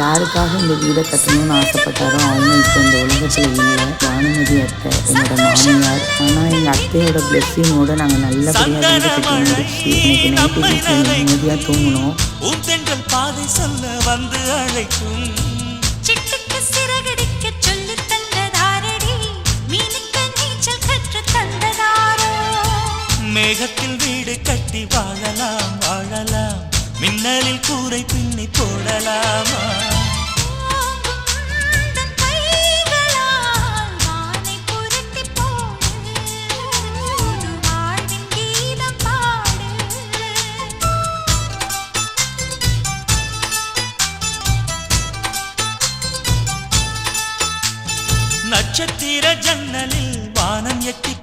யாருக்காக இந்த வீடை கட்டணும்னு ஆசைப்பட்டாரோ அவங்க இப்போ இந்த உலகத்தில் இல்லை. பானுமதி அத்தை என்னோட மாமியார். ஆனால் எங்கள் அத்தையோட பிளெஸ்ஸிங்கோட நாங்கள் நல்லபடியாக வீடு கட்டி முடிச்சு இன்னைக்கு நைட்டு வீட்டில் நிம்மதியாக தூங்கணும். பாதை சொல்ல வந்து அழைக்கும். மேகத்தில் வீடு கட்டி வாழலாம் வாழலாம். மின்னலில் கூரை பின்னி போடலாமா. நட்சத்திர ஜன்னலில் வானம் எட்டி